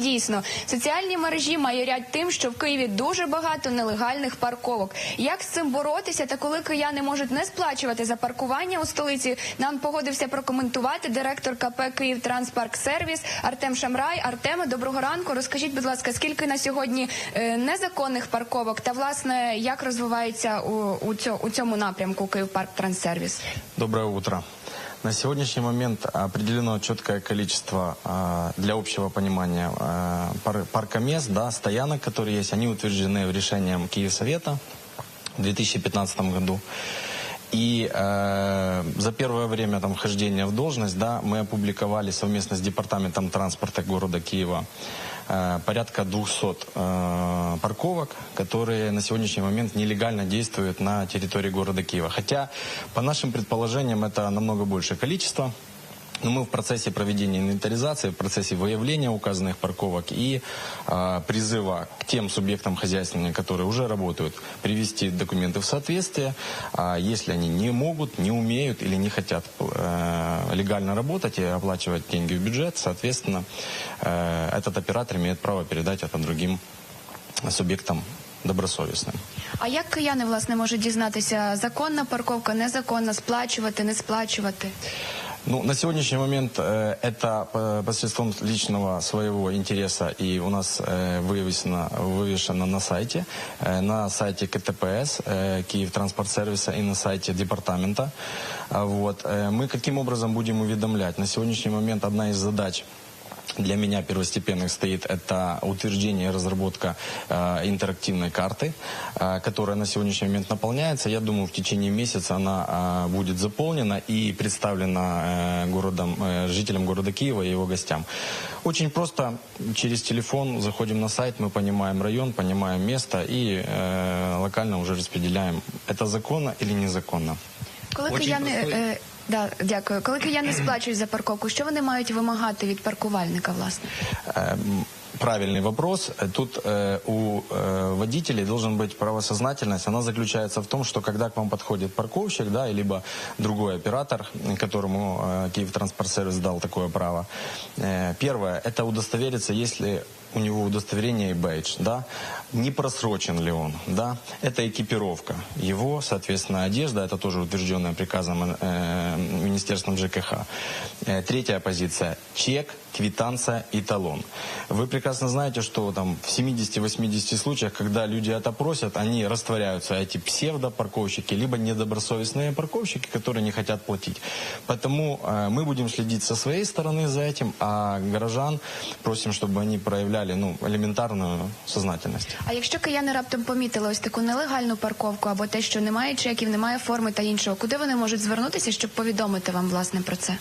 Дійсно, соціальні мережі майорять тим, що в Києві дуже багато нелегальних парковок. Як з цим боротися? Та коли кияни можуть не сплачувати за паркування у столиці, нам погодився прокоментувати директор КП Київ Транспарк Сервіс Артем Шамрай. Артеме, доброго ранку. Розкажіть, будь ласка, скільки на сьогодні е, незаконних парковок та власне як розвивається у, у, цьо- у цьому напрямку Київ Парк Транссервіс? Доброе утро. На сегодняшний момент определено четкое количество а, для общего понимания а, пар- паркомест, да, стоянок, которые есть. Они утверждены решением Киевсовета в 2015 году. И э, за первое время там, вхождения в должность да, мы опубликовали совместно с Департаментом транспорта города Киева э, порядка 200 э, парковок, которые на сегодняшний момент нелегально действуют на территории города Киева. Хотя, по нашим предположениям, это намного большее количество. Но мы в процессе проведения инвентаризации, в процессе выявления указанных парковок и э, призыва к тем субъектам хозяйствования, которые уже работают, привести документы в соответствие. А если они не могут, не умеют или не хотят э, легально работать и оплачивать деньги в бюджет, соответственно, э, этот оператор имеет право передать это другим субъектам добросовестным. А як кияни власне можуть дізнатися, законна парковка, незаконна, сплачувати, не сплачувати? Ну, на сегодняшний момент э, это э, посредством личного своего интереса и у нас э, вывесено, вывешено на сайте, э, на сайте КТПС, э, Киев Транспорт Сервиса и на сайте департамента. А Вот. Э, мы каким образом будем уведомлять? На сегодняшний момент одна из задач для меня первостепенных стоит это утверждение и разработка э, интерактивной карты, э, которая на сегодняшний момент наполняется. Я думаю, в течение месяца она э, будет заполнена и представлена э, городом, э, жителям города Киева и его гостям. Очень просто через телефон заходим на сайт, мы понимаем район, понимаем место и э, локально уже распределяем, это законно или незаконно. Коли Очень кияни простой- е, да, дякую. Коли кияни сплачують за парковку, що вони мають вимагати від паркувальника, власне? Эм, Правильный вопрос. Тут э, у э, водителей должен быть правосознательность. Она заключается в том, что когда к вам подходит парковщик, да, либо другой оператор, которому э, Киев Транспорт Сервис дал такое право. э, первое, это удостовериться, если у него удостоверение и бейдж, да, не просрочен ли он, да, это экипировка. Его, соответственно, одежда, это тоже утвержденная приказом э, Министерством ЖКХ. Э, третья позиция, чек, квитанция и талон. Вы прекрасно знаете, что там в 70-80 случаях, когда люди это просят, они растворяются, эти псевдопарковщики, либо недобросовестные парковщики, которые не хотят платить. Поэтому э, мы будем следить со своей стороны за этим, а горожан просим, чтобы они проявляли ну, элементарную сознательность. А якщо кияни раптом помітили ось таку нелегальну парковку або те, що немає чеків, немає форми та іншого, куди вони можуть звернутися, щоб повідомити вам власне про це?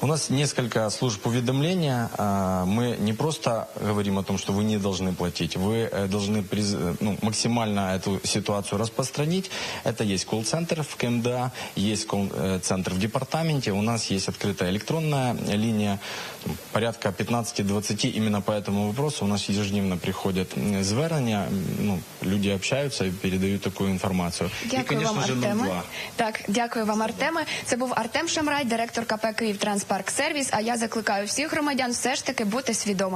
У нас несколько служб уведомления. А, Мы не просто говорим о том, что вы не должны платить, вы э, должны приз- э, ну, максимально эту ситуацию распространить. Это есть колл-центр в КМДА, есть колл-центр в департаменте, у нас есть открытая электронная линия, порядка 15-20 именно по этому вопросу. У нас ежедневно приходят звернення, ну, люди общаются и передают такую информацию. Дякую и, конечно вам, Артеме. 02. Так, дякую вам, Артеме. Це був Артем Шамрай, директор КП Київ Транспарк Сервіс. А я закликаю всіх громадян все ж таки бути свідомими.